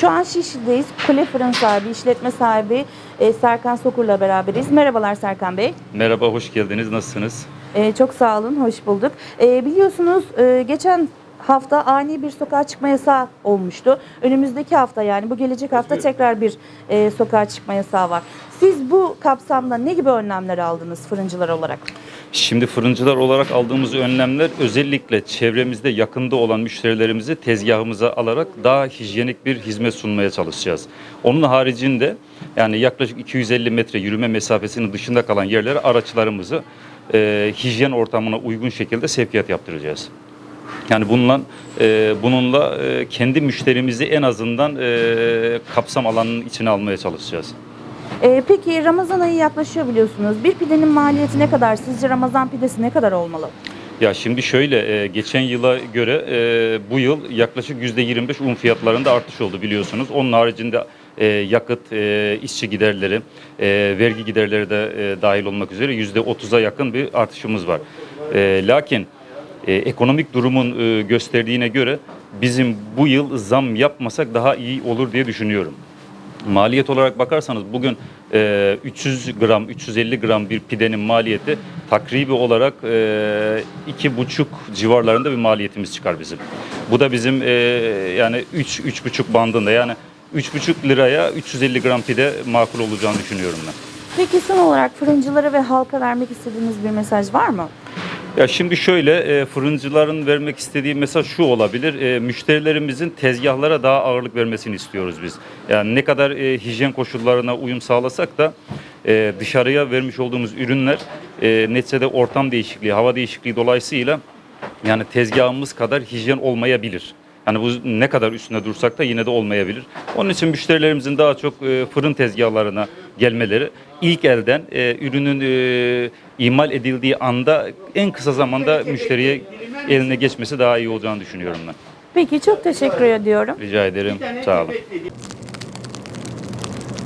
Şu an Şişli'deyiz. Kule Fırın sahibi, işletme sahibi e, Serkan Sokur'la beraberiz. Merhabalar Serkan Bey. Merhaba, hoş geldiniz. Nasılsınız? E, çok sağ olun, hoş bulduk. E, biliyorsunuz e, geçen hafta ani bir sokağa çıkma yasağı olmuştu. Önümüzdeki hafta yani bu gelecek hafta tekrar bir e, sokağa çıkma yasağı var. Siz bu kapsamda ne gibi önlemler aldınız fırıncılar olarak? Şimdi fırıncılar olarak aldığımız önlemler özellikle çevremizde yakında olan müşterilerimizi tezgahımıza alarak daha hijyenik bir hizmet sunmaya çalışacağız. Onun haricinde yani yaklaşık 250 metre yürüme mesafesinin dışında kalan yerlere araçlarımızı e, hijyen ortamına uygun şekilde sevkiyat yaptıracağız. Yani bununla e, bununla e, kendi müşterimizi en azından e, kapsam alanının içine almaya çalışacağız. E, peki Ramazan ayı yaklaşıyor biliyorsunuz. Bir pidenin maliyeti ne kadar? Sizce Ramazan pidesi ne kadar olmalı? Ya şimdi şöyle e, geçen yıla göre e, bu yıl yaklaşık %25 un fiyatlarında artış oldu biliyorsunuz. Onun haricinde e, yakıt, işçi giderleri, vergi giderleri de dahil olmak üzere %30'a yakın bir artışımız var. Lakin ekonomik durumun gösterdiğine göre bizim bu yıl zam yapmasak daha iyi olur diye düşünüyorum. Maliyet olarak bakarsanız bugün e, 300 gram, 350 gram bir pidenin maliyeti takribi olarak e, iki buçuk civarlarında bir maliyetimiz çıkar bizim. Bu da bizim e, yani 3 üç buçuk bandında yani 3,5 liraya 350 gram pide makul olacağını düşünüyorum ben. Peki son olarak fırıncılara ve halka vermek istediğiniz bir mesaj var mı? Ya şimdi şöyle e, fırıncıların vermek istediği mesaj şu olabilir. E, müşterilerimizin tezgahlara daha ağırlık vermesini istiyoruz biz. Yani ne kadar e, hijyen koşullarına uyum sağlasak da dışarıya vermiş olduğumuz ürünler e, neticede ortam değişikliği, hava değişikliği dolayısıyla yani tezgahımız kadar hijyen olmayabilir. Yani bu ne kadar üstünde dursak da yine de olmayabilir. Onun için müşterilerimizin daha çok e, fırın tezgahlarına gelmeleri, ilk elden e, ürünün e, imal edildiği anda en kısa zamanda müşteriye eline geçmesi daha iyi olacağını düşünüyorum ben. Peki çok teşekkür ediyorum. Rica ederim. Sağ olun.